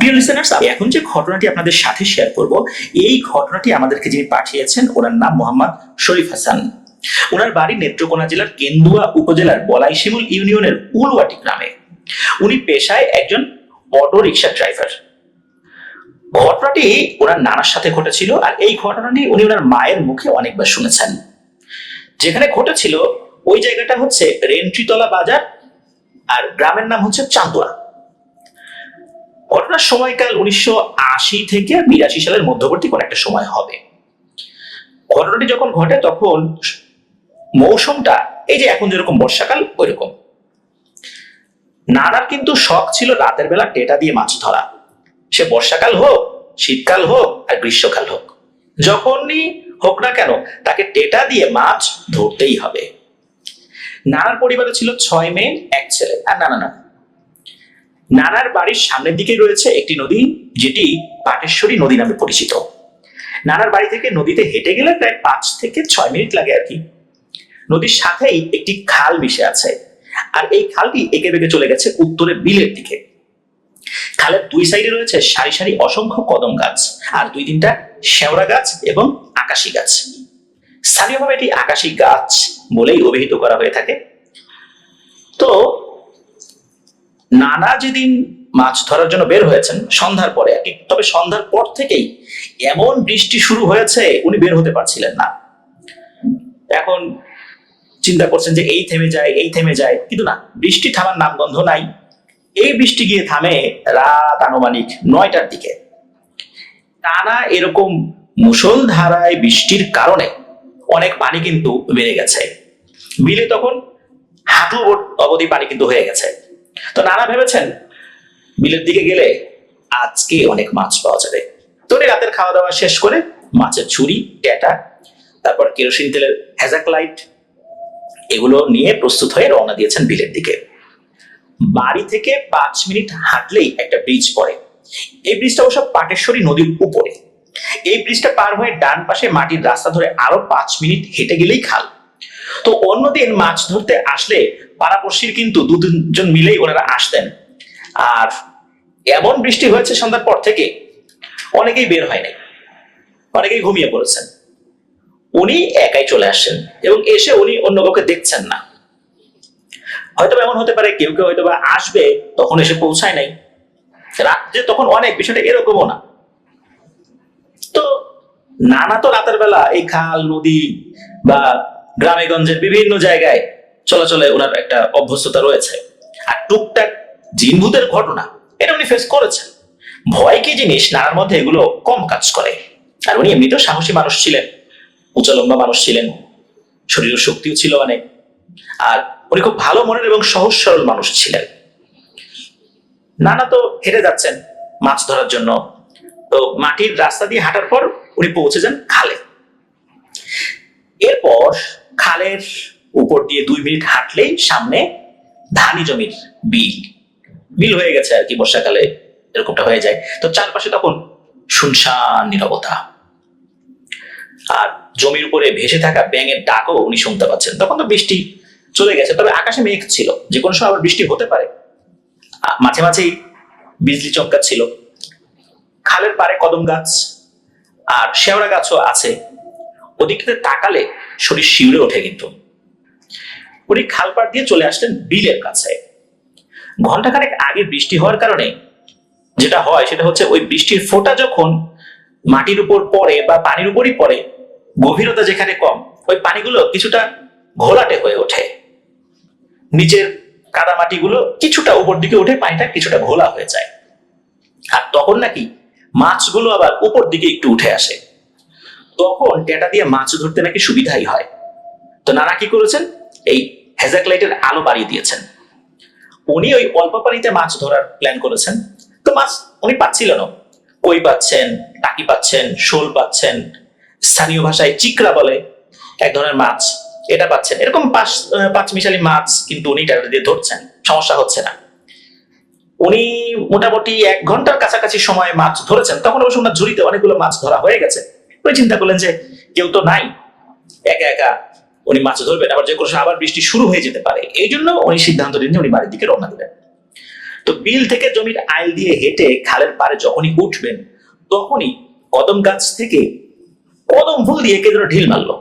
প্রিয় লিসেনার্স আমি এখন যে ঘটনাটি আপনাদের সাথে শেয়ার করব, এই ঘটনাটি আমাদেরকে যিনি পাঠিয়েছেন, ওনার নাম মোহাম্মদ শরীফ হাসান। ওনার বাড়ি নেত্রকোনা জেলার কেন্দুয়া উপজেলার বলাইশিমুল ইউনিয়নের উলওয়াটি গ্রামে। উনি পেশায় একজন অটো রিক্সা ড্রাইভার। ঘটনাটি ওনার নানার সাথে ঘটেছিল আর এই ঘটনাটি উনি ওনার মায়ের মুখে অনেকবার শুনেছেন। যেখানে ঘটেছিল, ওই জায়গাটা হচ্ছে রেন্ট্রিতলা বাজার আর গ্রামের নাম হচ্ছে চান্দুয়া। ঘটনার সময়কাল উনিশশো আশি থেকে বিরাশি সালের মধ্যবর্তী কোন একটা সময় হবে। ঘটনাটি যখন ঘটে, তখন মৌসুমটা, এই যে এখন যেরকম বর্ষাকাল, ওইরকম। নানার কিন্তু শখ ছিল রাতের বেলা টেটা দিয়ে মাছ ধরা। সে বর্ষাকাল হোক, শীতকাল হোক, আর গ্রীষ্মকাল হোক, যখনই হোক না কেন, তাকে টেটা দিয়ে মাছ ধরতেই হবে। নানার পরিবারে ছিল ছয় মেয়ে, এক ছেলে, আর নানা না নানার বাড়ির সামনের দিকে রয়েছে একটি নদী, যেটি পাটেশ্বরী নদী নামে পরিচিত। নানার বাড়ি থেকে নদীতে হেঁটে গেলে প্রায় পাঁচ থেকে ছয় মিনিট লাগে আর কি। নদীর সাথেই একটি খাল মিশে আছে, আর এই খালটি এঁকে বেঁকে চলে গেছে উত্তরে বিলের দিকে। খালের দুই সাইডে রয়েছে সারি সারি অসংখ্য কদম গাছ, আর দুই তিনটা শেওড়া গাছ এবং আকাশি গাছ। স্থানীয়ভাবে এটি আকাশি গাছ বলেই অভিহিত করা হয়ে থাকে। তো নানা যেদিন মাছ ধরার জন্য বের হয়েছেন, সন্ধ্যার পরে তবে সন্ধ্যার পর থেকেই এমন বৃষ্টি শুরু হয়েছে, উনি বের হতে পারছিলেন না। এখন চিন্তা করছেন যে এই থেমে যায়, এই থেমে যায়, কিন্তু না, বৃষ্টি থামার নাম গন্ধ নাই। এই বৃষ্টি গিয়ে থামে রাত আনুমানিক নয়টার দিকে। টানা এরকম মুষলধারায় বৃষ্টির কারণে অনেক পানি কিন্তু বেড়ে গেছে। বিলে তখন হাঁটু অবধি পানি কিন্তু হয়ে গেছে। তো নানা ভেবেছেন বিলের দিকে গেলে আজকে অনেক মাছ পাওয়া যাবে। তো রাতের খাওয়া দাওয়া শেষ করে মাছের ছুরি ট্যাটা, তারপর কেরোসিন তেলের হ্যাজাক লাইট এগুলো নিয়ে প্রস্তুত হয়ে রওনা দিয়েছেন বিলের দিকে। বাড়ি থেকে পাঁচ মিনিট হাঁটলেই একটা ব্রিজ পড়ে। এই ব্রিজটা অবশ্য পাটেশ্বরী নদীর উপরে। এই ব্রিজটা পার হয়ে ডান পাশে মাটির রাস্তা ধরে আরও পাঁচ মিনিট হেঁটে গেলেই খাল। তো অন্যদিন মাছ ধরতে আসলে পাড়াপড়শির কিন্তু দু তিনজন মিলেই ওনারা আসতেন। আর এমন বৃষ্টি হয়েছে সন্ধ্যার পর থেকে, অনেকেই বের হয় নাই, অনেকেই ঘুমিয়ে পড়েছেন। উনি একাই চলে আসছেন এবং এসে উনি অন্য কাউকে দেখছেন না। হয়তো এমন হতে পারে কেউ কেউ হয়তো আসবে, তখন এসে পৌঁছায় নাই। রাত যে তখন অনেক, বিষয়টা এরকমও না। তো নানা তো রাতের বেলা এই খাল, নদী বা গ্রামেগঞ্জের বিভিন্ন জায়গায় চলাচলে ওনার একটা অভ্যস্ততা রয়েছে। আর টুকটাক জিনভূতের ঘটনা এটা উনি ফেস করেছেন। ভয় কি জিনিস? নানার মধ্যে এগুলো কম কাজ করে। আর উনি এমনিতেও সাহসী মানুষ ছিলেন উঁচা লম্বা মানুষ ছিলেন, শরীরের শক্তিও ছিল অনেক। আর উনি খুব ভালো মনের এবং সহজ সরল মানুষ ছিলেন। নানা তো হেরে যাচ্ছেন মাছ ধরার জন্য। তো মাটির রাস্তা দিয়ে হাঁটার পর উনি পৌঁছে যান খালে। এরপর খালের উপর দিয়ে দুই মিনিট হাঁটলেই সামনে ধানি জমির বিল। বিল হয়ে গেছে আর কি বর্ষাকালে, এরকমটা হয়ে যায়। তো চারপাশে তখন শুনশান নীরবতা। আর জমির উপরে ভেসে থাকা ব্যাঙের ডাকও উনি শুনতে পাচ্ছেন। তখন তো বৃষ্টি চলে গেছে, তবে আকাশে মেঘ ছিল। যে কোনো সময় আবার বৃষ্টি হতে পারে। মাঝে মাঝেই বিজলি চমকা ছিল। খালের পারে কদম গাছ আর শেওড়া গাছও আছে। ওদিকটাতে তাকালে শরীর শিউরে ওঠে কিন্তু। উনি খাল পাড় দিয়ে চলে আসলেন বিলের কাছে। ঘন্টাখানেক আগে বৃষ্টি হওয়ার কারণে যেটা হয় সেটা হচ্ছে ওই বৃষ্টির ফোঁটা যখন মাটির উপর পড়ে বা পানির উপরই পড়ে, গভীরতা যেখানে কম, ওই পানিগুলো কিছুটা ঘোলাটে হয়ে ওঠে। নিচের কাদামাটিগুলো কিছুটা উপর দিকে উঠে পানিটা কিছুটা ঘোলা হয়ে যায়। আর তখন নাকি মাছগুলো আবার উপর দিকে একটু উঠে আসে। তখন টেটা দিয়ে মাছ ধরতে নাকি সুবিধাই হয়। তো নানা কি করেছেন? এই হেজাক লাইটের আলো বাড়িয়ে দিয়েছেন। উনি ওই অল্প পানিতে মাছ ধরার প্ল্যান করেছেন। তো মাছ উনি পাচ্ছিলেন কই পাচ্ছেন, টাকি পাচ্ছেন, শোল পাচ্ছেন, স্থানীয় ভাষায় চিকরা বলে এক ধরনের মাছ এটা পাচ্ছেন। এরকম পাঁচ পাঁচ মিশালি মাছ কিন্তু উনি টাকা দিয়ে ধরছেন, সমস্যা হচ্ছে না। উনি মোটামুটি এক ঘণ্টার কাছাকাছি সময় মাছ ধরেছেন। তখন অবশ্য ওনার ঝুড়িতে অনেকগুলো মাছ ধরা হয়ে গেছে। উনি চিন্তা করলেন যে কেউ তো নাই, একা একা উনি মাছ ধরবেন, আবার যে কোনো আবার বৃষ্টি শুরু হয়ে যেতে পারে। এই জন্য উনি সিদ্ধান্ত নিন যে উনি বাড়ির দিকে রওনা দিলেন তো বিল থেকে জমির আইল দিয়ে হেঁটে খালের পারে যখনই উঠবেন, তখনই কদম গাছ থেকে কদম ফুল দিয়ে কে যেন ঢিল মারলো।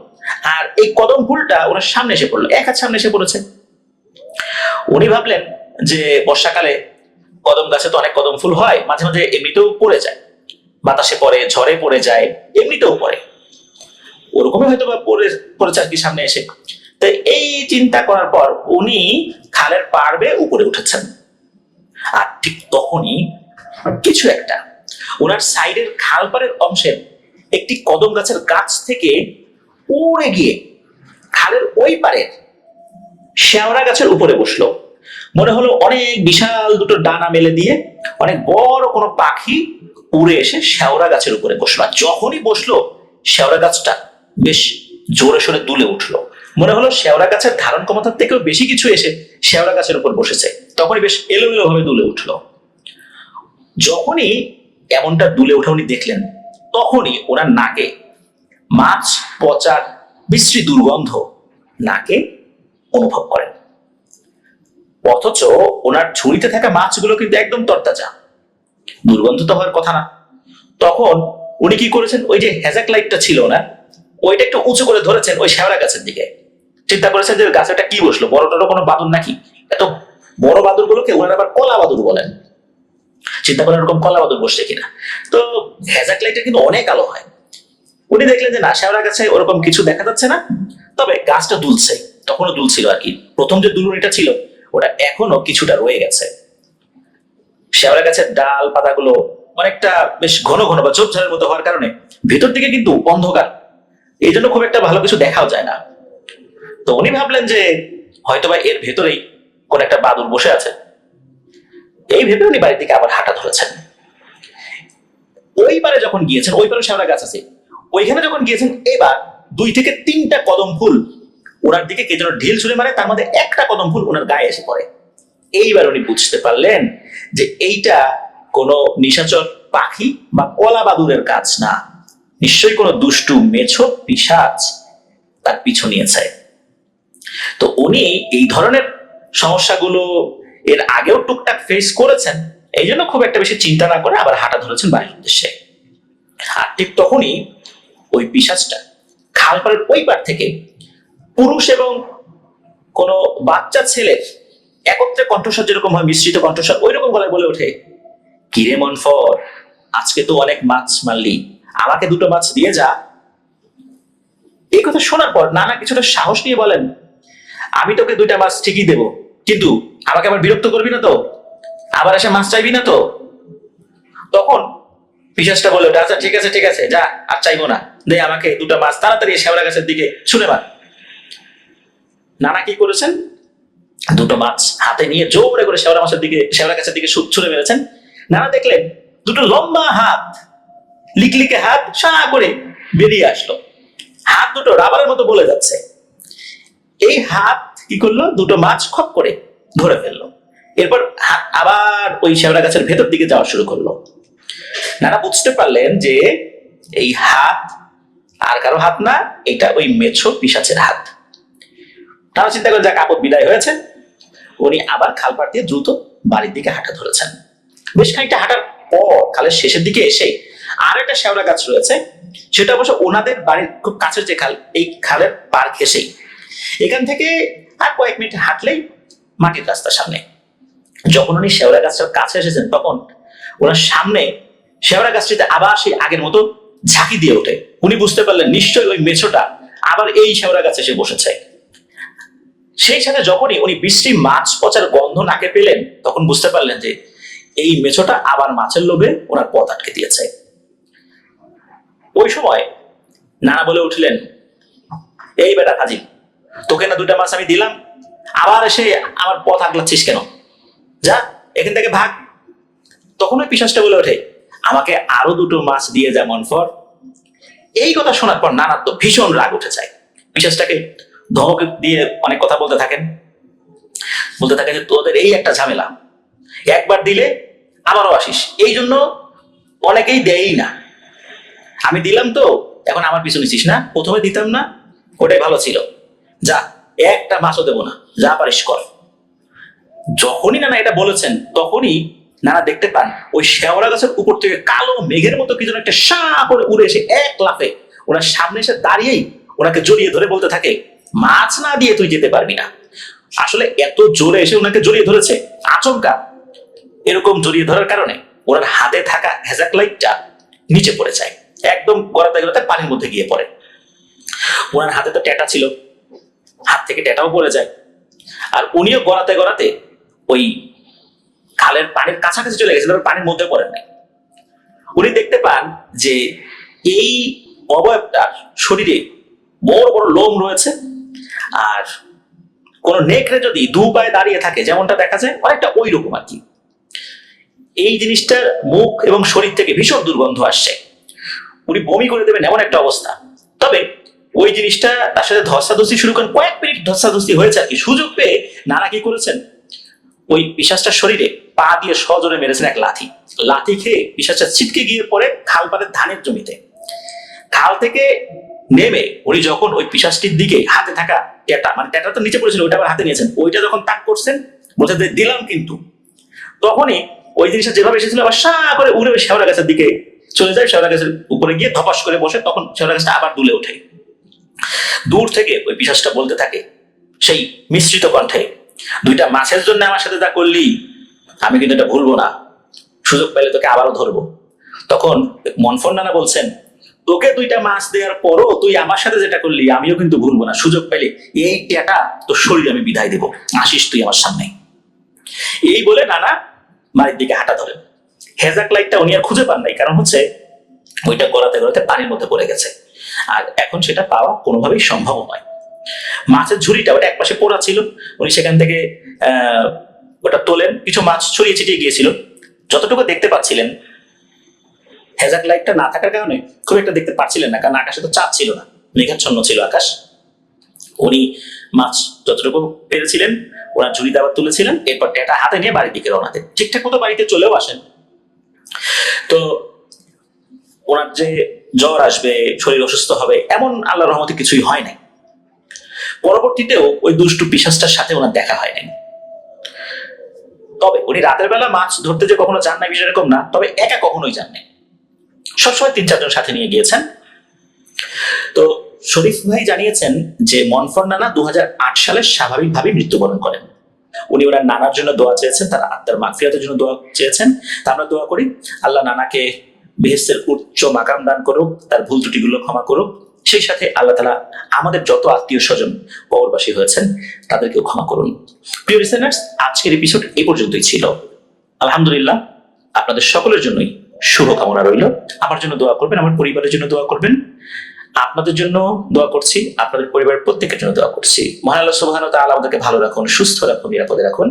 আর এই কদম ফুলটা ওনার সামনে এসে পড়ল, এক হাত সামনে এসে পড়েছে। উনি ভাবলেন যে বর্ষাকালে কদম গাছে তো অনেক কদম ফুল হয়, মাঝে মাঝে এমনিতেও পড়ে যায়। বাতাসে পড়ে, ঝড়ে পড়ে যায়, এমনিতেও পড়ে। ওরকমই হয়তো বা পড়ে কি সামনে এসে। তো এই চিন্তা করার পর উনি খালের পাড়বে উপরে উঠেছেন। আর ঠিক তখনই কিছু একটা ওনার সাইডের খাল পাড়ের অংশের একটি কদম গাছের গাছ থেকে উড়ে গিয়ে খালের ওই পাড়ের শেওড়া গাছের উপরে বসল। মনে হলো অনেক বিশাল দুটো ডানা মেলে দিয়ে অনেক বড় কোনো পাখি উড়ে এসে শেওড়া গাছের উপরে বসল। আর যখনই বসল শেওড়া গাছটা বেশ জোরে সোরে দুলে উঠল। মনে হলো শেওড়া গাছের ধারণ ক্ষমতার থেকেও বেশি কিছু এসে শেওড়া গাছের উপর বসেছে। তখনই বেশ এলোমেলো ভাবে দুলে উঠল। যখনই এমনটা দুলে ওঠা উনি দেখলেন, তখনই ওনার নাকে মাছ পচার বিশ্রী দুর্গন্ধ নাকে অনুভব করেন। অথচ ওনার ঝুড়িতে থাকা মাছগুলো কিন্তু একদম তরতাজা। দুর্গন্ধ তো হওয়ার কথা না। তখন উনি কি করেছেন? ওই যে হ্যাজাক লাইটটা ছিল না ওইটা একটু উঁচু করে ধরেছেন ওই শেওড়া গাছের দিকে। চিন্তা করেছেন যে গাছেটা কি বসল? বড় কোনো বাদুর নাকি? এত বড় বাদুর গুলোকে ওনারা আবার কলা বাদুর বলেন। চিন্তা করেন এরকম কলা বাদুর বসছে কিনা। তো হ্যাজাক লাইটের কিন্তু অনেক আলো হয়। উনি দেখলেন যে না শেওড়া গাছে ওরকম কিছু দেখা যাচ্ছে না। তবে গাছটা দুলছে, তখনও দুলছিল আর কি। প্রথম যে দুলুনিটা ছিল, ওটা এখনও কিছুটা রয়ে গেছে। শেওড়া গাছের ডাল, পাতাগুলো অনেকটা বেশ ঘন ঘন বা ঝোপঝাড়ের মতো হওয়ার কারণে ভেতর দিকে কিন্তু অন্ধকার। এই জন্য খুব একটা ভালো কিছু দেখাও যায় না। তো উনি ভাবলেন যে হয়তোবা এর ভেতরেই কোন একটা বাদুর বসে আছে। এই ভেবে উনি বাড়ির দিকে আবার হাঁটা ধরেছেন। ওই পারে যখন গিয়েছেন ওই পারে শেওড়া গাছ আছে, ওইখানে যখন গিয়েছেন, এবার দুই থেকে তিনটা কদম ফুল ওনার দিকে কে যেন ঢিল ছুড়ে মারে, তার মধ্যে একটা কদম ফুল ওনার গায়ে এসে পড়ে। এইবার উনি বুঝতে পারলেন যে এইটা কোনো নিশাচর পাখি বা কলা বাদুরের কাজ না। নিশ্চয়ই কোনো দুষ্টু মেছো পিসাচ তার পিছু নিয়েছে। তো উনি এই ধরনের সমস্যাগুলো এর আগেও টুকটাক ফেস করেছেন, এই জন্য খুব একটা বেশি চিন্তা না করে আবার হাঁটা ধরেছেন বাড়ির উদ্দেশ্যে। আর ঠিক তখনই ওই পিসাচটা খালপাড়ের ওই পার থেকে পুরুষ এবং কোনো বাচ্চা ছেলের একত্রে কণ্ঠস্বর যেরকম হয়, মিশ্রিত কণ্ঠস্বর ওই রকম গলায় বলে ওঠে, কিরে মনফর, আজকে তো অনেক মাছ মারলি। আমাকে দুটো মাছ দিয়ে যা। এই কথা শোনার পর নানা কিছুটা সাহস নিয়ে বলেন আমি তোকে দুইটা মাছ ঠিকই দেবো কিন্তু আমাকে আবার বিরক্ত করবি না তো? আবার এসে মাছ চাইবি না তো? তখন পিসাসটা বলে ওঠে, আচ্ছা ঠিক আছে ঠিক আছে যা আর চাইব না। দে আমাকে দুটো মাছ তাড়াতাড়ি শ্যাওড়া গাছের দিকে ছুঁড়ে মার। নানা কি করেছেন? দুটো মাছ হাতে নিয়ে জোরে করে শেওড়া মাছের দিকে শেওড়া গাছের দিকে ছুঁড়ে মেরেছেন। নানা দেখলেন দুটো লম্বা হাত লিকলিকে হাত সা করে বেরিয়ে আসলো। হাত দুটো রাবারের মতো বলে যাচ্ছে। এই হাত কি করল? দুটো মাছ খপ করে ধরে ফেলল। এরপর হাত আবার ওই শেওড়া গাছের ভেতর দিকে যাওয়া শুরু করল। নানা বুঝতে পারলেন যে এই হাত আর কারও হাত না, এটা ওই মেছো পিসাচের হাত। তারা চিন্তা করে যাক, আপদ বিদায় হয়েছে। উনি আবার খাল পাড় দিয়ে দ্রুত বাড়ির দিকে হাঁটা ধরেছেন। বেশ খানিকটা হাঁটার পর খালের শেষের দিকে এসে আর একটা শেওড়া গাছ রয়েছে, সেটা অবশ্য ওনাদের বাড়ির খুব কাছের যে খাল, এই খালের পার ঘেসেই এখান থেকে আর কয়েক মিনিট হাঁটলেই মাটির রাস্তার সামনে। যখন উনি শেওড়া গাছটার কাছে এসেছেন, তখন ওনার সামনে শেওড়া গাছটিতে আবার সেই আগের মতো ঝাঁকি দিয়ে ওঠে। উনি বুঝতে পারলেন, নিশ্চয়ই ওই মেছোটা আবার এই শেওড়া গাছে এসে বসেছে। সেই সাথে যখনই উনি বৃষ্টি, মাছ পচার গন্ধ নাকে পেলেন, তখন বুঝতে পারলেন যে এই মেছোটা আবার মাছের লোভে ওনার পথ আটকে দিয়েছে। ওই সময় নানা বলে উঠলেন, এই বেটা হাজির তোকে না দুটা মাছ আমি দিলাম, আবার এসে আমার পথ আগলাচ্ছিস কেন? যা, এখান থেকে ভাগ। তখন ওই পিসাসটা বলে ওঠে, আমাকে আরও দুটো মাছ দিয়ে যা, মনফর। এই কথা শোনার পর নানার তো ভীষণ রাগ উঠে যায়। পিসাসটাকে ধমক দিয়ে অনেক কথা বলতে থাকেন। বলতে থাকে যে, তোদের এই একটা ঝামেলা, একবার দিলে আবারও আসিস। এই জন্য অনেকেই দেয়ই না। আমি দিলাম তো, এখন আমার পিছু নিছিস না? প্রথমে দিতাম না, ওটাই ভালো ছিল। যা, একটা মাছও দেবো না, যা পারিস কর। যখনই নানা এটা বলেছেন, তখনই নানা দেখতে পান, ওই শেওড়া গাছের উপর থেকে কালো মেঘের মতো কি যেন একটা সা করে উড়ে এসে এক লাফে ওনার সামনে এসে দাঁড়িয়েই ওনাকে জড়িয়ে ধরে বলতে থাকে, মাছ না দিয়ে তুই যেতে পারবি না। আসলে এত জোরে এসে ওনাকে জড়িয়ে ধরেছে, আচমকা। এরকম জড়িয়ে ধরার কারণে ওনার হাতে থাকা হেজাক লাইটটা নিচে পড়ে যায়। একদম গড়াতে গড়াতে পানির মধ্যে গিয়ে পড়ে। ওনার হাতে তো ট্যাটা ছিল। হাত থেকে ট্যাটাও পড়ে যায়। আর উনিও গড়াতে গড়াতে ওই খালের পানির কাছাকাছি চলে গেছে পানির মধ্যে পড়েন নাই। উনি দেখতে পান যে এই অবয়বটার শরীরে বড় বড় লোম রয়েছে আর কোন নেকড়ে যদি দু পায়ে দাঁড়িয়ে থাকে, যেমনটা দেখা যায়, অনেকটা ওই রকম আর কি। এই জিনিসটার মুখ এবং শরীর থেকে ভীষণ দুর্গন্ধ আসছে। উনি বমি করে দেবেন এমন একটা অবস্থা। তবে ওই জিনিসটা তার সাথে ধস্তাধস্তি শুরু করেন। কয়েক মিনিট ধস্তাধস্তি হয়েছে আর কি। সুযোগ পেয়ে নানা কি করেছেন? ওই পিসাসটার শরীরে পা দিয়ে সজোরে মেরেছেন এক লাথি লাথি খেয়ে পিসাসটা ছিটকে গিয়ে পড়ে খাল পাড়ের ধানের জমিতে। খাল থেকে নেমে উনি যখন ওই পিসাসটির দিকে হাতে থাকা ট্যাটা মানে ট্যাটা তো নিচে পড়েছিল, ওইটা আবার হাতে নিয়েছেন, ওইটা যখন তাক করছেন বলছে দিলাম কিন্তু। তখনই ওই জিনিসটা যেভাবে এসেছিল, আবার সা করে উড়ে শেওড়া গাছের দিকে চলে যায় শেওড়া গাছের উপরে গিয়ে ধপাস করে বসে, তখন শেওড়া গাছটা আবার দুলে ওঠে। দূর থেকে ওই পিসাসটা বলতে থাকে, সেই মিশ্রিত কণ্ঠে, দুইটা মাছের জন্য আমার সাথে যা করলি, আমি কিন্তু এটা ভুলবো না। সুযোগ পেলে তোকে আবারও ধরবো। তখন মনফর নানা বলছেন, তোকে দুইটা মাছ দেওয়ার পরও তুই আমার সাথে যেটা করলি, আমিও কিন্তু ভুলবো না। সুযোগ পেলে এই টেটা তোর শরীরে আমি বিদায় দেবো। আসিস তুই আমার সামনে। এই বলে নানা মায়ের দিকে হাঁটা ধরেন। হেজাক লাইটটা উনি আর খুঁজে পান নাই। কারণ হচ্ছে ওইটা গড়াতে গড়াতে পানির মধ্যে পড়ে গেছে। আর এখন সেটা পাওয়া কোনোভাবেই সম্ভব নয়। মাছের ঝুড়িটা ওটা একপাশে পোড়া ছিল। উনি সেখান থেকে ওটা তোলেন। কিছু মাছ ছড়িয়ে ছিটিয়ে গিয়েছিল। যতটুকু দেখতে পাচ্ছিলেন, হেজাক লাইটটা না থাকার কারণে খুব একটা দেখতে পাচ্ছিলেন না। কারণ আকাশে তো চাঁদ ছিল না, মেঘাচ্ছন্ন ছিল আকাশ। উনি মাছ যতটুকু পেরেছিলেন, ওনার ঝুড়িতে আবার তুলেছিলেন। এরপর টেটা হাতে নিয়ে বাড়ির দিকে রওনা দেন। ঠিকঠাক মতো বাড়িতে চলেও আসেন। তো ওনার যে জ্বর আসবে, শরীর অসুস্থ হবে, এমন আল্লাহ রহমতে কিছুই হয় নাই। পরবর্তীতেও ওই দুষ্টু পিসাসটার সাথে ওনার দেখা হয় নাই। তবে উনি রাতের বেলা মাছ ধরতে যে কখনো যান না বিষয় এরকম না, তবে একা কখনোই যান নাই। সবসময় তিন, চারজন সাথে নিয়ে গিয়েছেন। তো শরীফ ভাই জানিয়েছেন যে মনফর নানা দু হাজার আট সালে স্বাভাবিকভাবে মৃত্যুবরণ করেন। উনি ওনার নানার জন্য দোয়া চেয়েছেন, তার আত্মার মাগফিরাতের জন্য দোয়া চেয়েছেন। তা আমরা দোয়া করি, আল্লাহ নানাকে বেহেস্তের উচ্চ মাকাম দান করুক, তার ভুল ত্রুটিগুলো ক্ষমা করুক। সেই সাথে আল্লাহ তালা আমাদের যত আত্মীয় স্বজন কবরবাসী হয়েছেন, তাদেরকেও ক্ষমা করুন। প্রিয় লিসেনার্স আজকের এপিসোড এ পর্যন্তই ছিল। আলহামদুলিল্লাহ, আপনাদের সকলের জন্যই শুভকামনা রইল। আমার জন্য দোয়া করবেন, আমার পরিবারের জন্য দোয়া করবেন। আপনাদের জন্য দোয়া করছি, আপনাদের পরিবারের প্রত্যেকের জন্য দোয়া করছি। মহান আল্লাহ সুবহানাহু ওয়া তাআলা আমাদেরকে ভালো রাখুন, সুস্থ রাখুন, নিরাপদে রাখুন।